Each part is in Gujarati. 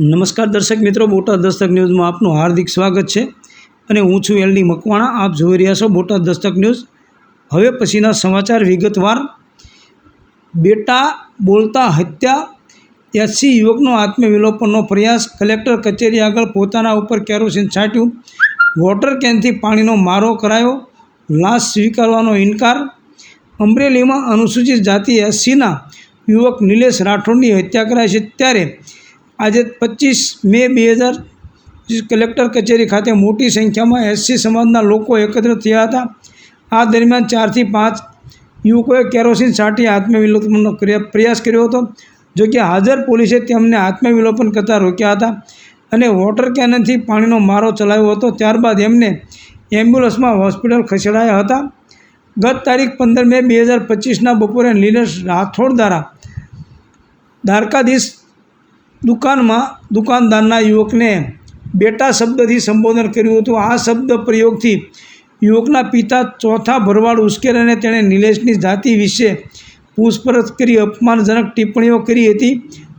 નમસ્કાર દર્શક મિત્રો, બોટાદ દસ્તક ન્યૂઝમાં આપનું હાર્દિક સ્વાગત છે અને હું છું એલડી મકવાણા. આપ જોઈ રહ્યા છો બોટાદ દસ્તક ન્યૂઝ. હવે પછીના સમાચાર વિગતવાર. બેટા બોલતા હત્યા. એસસી યુવકનો આત્મવિલોપનનો પ્રયાસ. કલેક્ટર કચેરી આગળ પોતાના ઉપર કેરોસીન છાંટ્યું. વોટર કેનથી પાણીનો મારો કરાયો. લાશ સ્વીકારવાનો ઇનકાર. અમરેલીમાં અનુસૂચિત જાતિ એસસીના યુવક નિલેશ રાઠોડની હત્યા કરાઈ છે ત્યારે આજે પચીસ મે બે હજાર કલેક્ટર કચેરી ખાતે મોટી સંખ્યામાં એસસી સમાજના લોકો એકત્ર થયા હતા. આ દરમિયાન ચારથી પાંચ યુવકોએ કેરોસીન છાંટી આત્મવિલોપનનો પ્રયાસ કર્યો હતો. જોકે હાજર પોલીસે તેમને આત્મવિલોપન કરતાં રોક્યા હતા અને વોટર કેનનથી પાણીનો મારો ચલાવ્યો હતો. ત્યારબાદ એમને એમ્બ્યુલન્સમાં હોસ્પિટલ ખસેડાયા હતા. ગત તારીખ પંદર મે બે હજાર પચીસના બપોરે લીલેશ રાઠોડ દ્વારા દ્વારકાધીશ દુકાનમાં દુકાનદારના યુવકને બેટા શબ્દથી સંબોધન કર્યું હતું. આ શબ્દ પ્રયોગથી યુવકના પિતા ચોથા ભરવાડ ઉશ્કેરાને તેણે નિલેશની જાતિ વિશે પૂછપરછ કરી, અપમાનજનક ટિપ્પણીઓ કરી હતી.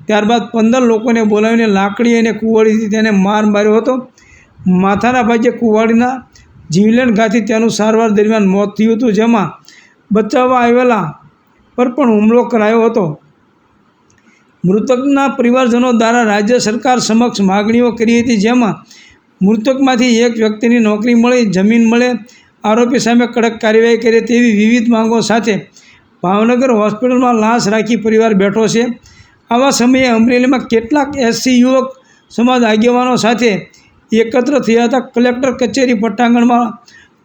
ત્યારબાદ પંદર લોકોને બોલાવીને લાકડી અને કુવાડીથી તેને માર માર્યો હતો. માથાના ભાગે કુવાડીના જીવલેણ ઘાથી તેનું સારવાર દરમિયાન મોત થયું હતું, જેમાં બચાવવા આવેલા પર પણ હુમલો કરાયો હતો. મૃતકના પરિવારજનો દ્વારા રાજ્ય સરકાર સમક્ષ માગણીઓ કરી હતી, જેમાં મૃતકમાંથી એક વ્યક્તિની નોકરી મળે, જમીન મળે, આરોપી સામે કડક કાર્યવાહી કરે તેવી વિવિધ માંગો સાથે ભાવનગર હોસ્પિટલમાં લાશ રાખી પરિવાર બેઠો છે. આવા સમયે અમરેલીમાં કેટલાક એસસી યુવક સમાજ આગેવાનો સાથે એકત્ર થયા હતા. કલેક્ટર કચેરી પટ્ટાંગણમાં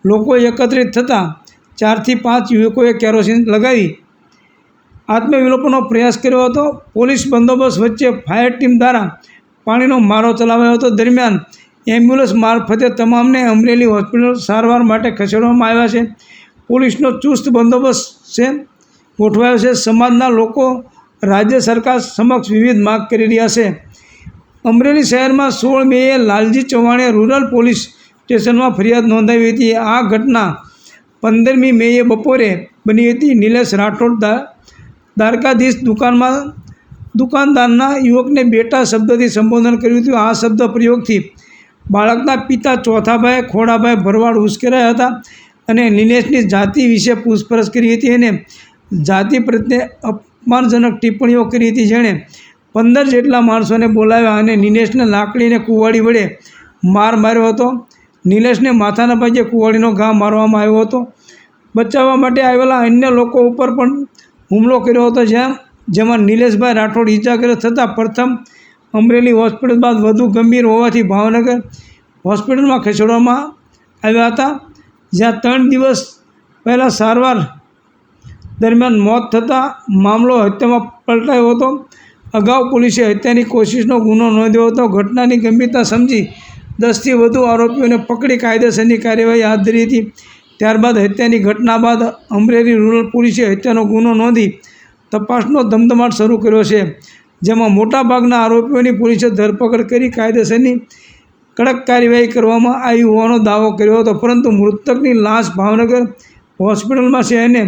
લોકો એકત્રિત થતાં ચારથી પાંચ યુવકોએ કેરોસીન લગાવી આત્મવિલોપનનો પ્રયાસ કર્યો હતો. પોલીસ બંદોબસ્ત વચ્ચે ફાયર ટીમ દ્વારા પાણીનો મારો ચલાવ્યો હતો. દરમિયાન એમ્બ્યુલન્સ મારફતે તમામને અમરેલી હોસ્પિટલ સારવાર માટે ખસેડવામાં આવ્યા છે. પોલીસનો ચુસ્ત બંદોબસ્ત છે, ગોઠવાયો છે. સમાજના લોકો રાજ્ય સરકાર સમક્ષ વિવિધ માગ કરી રહ્યા છે. અમરેલી શહેરમાં સોળ મેએ લાલજી ચૌહાણે રૂરલ પોલીસ સ્ટેશનમાં ફરિયાદ નોંધાવી હતી. આ ઘટના પંદરમી મેએ બપોરે બની હતી. નિલેશ રાઠોડ દ્વારકાધીશ દુકાનમાં દુકાનદારના યુવકને બેટા શબ્દથી સંબોધન કર્યું હતું. આ શબ્દ પ્રયોગથી બાળકના પિતા ચોથાભાઈ, ખોડાભાઈ ભરવાડ ઉશ્કેરાયા હતા અને નિલેશની જાતિ વિશે પૂછપરછ કરી હતી અને જાતિ પ્રત્યે અપમાનજનક ટિપ્પણીઓ કરી હતી. જેણે પંદર જેટલા માણસોને બોલાવ્યા અને નિલેશને લાકડીને કુવાડી વડે માર માર્યો હતો. નિલેશને માથાના ભાગે કુવાડીનો ઘા મારવામાં આવ્યો હતો. બચાવવા માટે આવેલા અન્ય લોકો ઉપર પણ હુમલો કર્યો હતો જ્યાં જેમાં નિલેશભાઈ રાઠોડ ઇજાગ્રસ્ત થતાં પ્રથમ અમરેલી હોસ્પિટલ બાદ વધુ ગંભીર હોવાથી ભાવનગર હોસ્પિટલમાં ખસેડવામાં આવ્યા હતા, જ્યાં ત્રણ દિવસ પહેલાં સારવાર દરમિયાન મોત થતાં મામલો હત્યામાં પલટાયો હતો. અગાઉ પોલીસે હત્યાની કોશિશનો ગુનો નોંધ્યો હતો. ઘટનાની ગંભીરતા સમજી દસથી વધુ આરોપીઓને પકડી કાયદેસરની કાર્યવાહી હાથ ધરી હતી. ત્યારબાદ હત્યાની ઘટના બાદ અમરેલી રૂરલ પોલીસે હત્યાનો ગુનો નોંધી તપાસનો ધમધમાટ શરૂ કર્યો છે, જેમાં મોટાભાગના આરોપીઓની પોલીસે ધરપકડ કરી કાયદેસરની કડક કાર્યવાહી કરવામાં આવી હોવાનો દાવો કર્યો હતો. પરંતુ મૃતકની લાશ ભાવનગર હોસ્પિટલમાં છે અને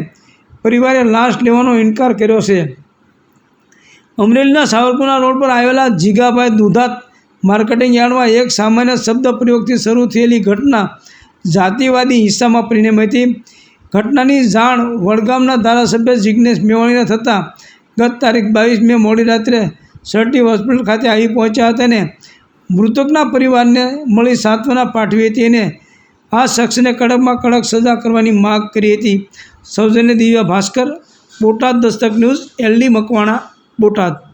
પરિવારે લાશ લેવાનો ઇનકાર કર્યો છે. અમરેલીના સાવરપુરા રોડ પર આવેલા જીગાભાઈ દુધાત માર્કેટિંગ યાર્ડમાં એક સામાન્ય શબ્દ પ્રયોગથી શરૂ થયેલી ઘટના જાતિવાદી હિસ્સામાં પરિણમી હતી. ઘટનાની જાણ વડગામના ધારાસભ્ય જિજ્ઞેશ મેવાણીને થતાં ગત તારીખ બાવીસ મે મોડી રાત્રે સરટી હોસ્પિટલ ખાતે આવી પહોંચ્યા હતા અને મૃતકના પરિવારને મળી સાંત્વના પાઠવી હતી અને આ શખ્સને કડકમાં કડક સજા કરવાની માગ કરી હતી. સૌજન્ય દિવ્યા ભાસ્કર, બોટાદ દસ્તક ન્યૂઝ, એલડી મકવાણા, બોટાદ.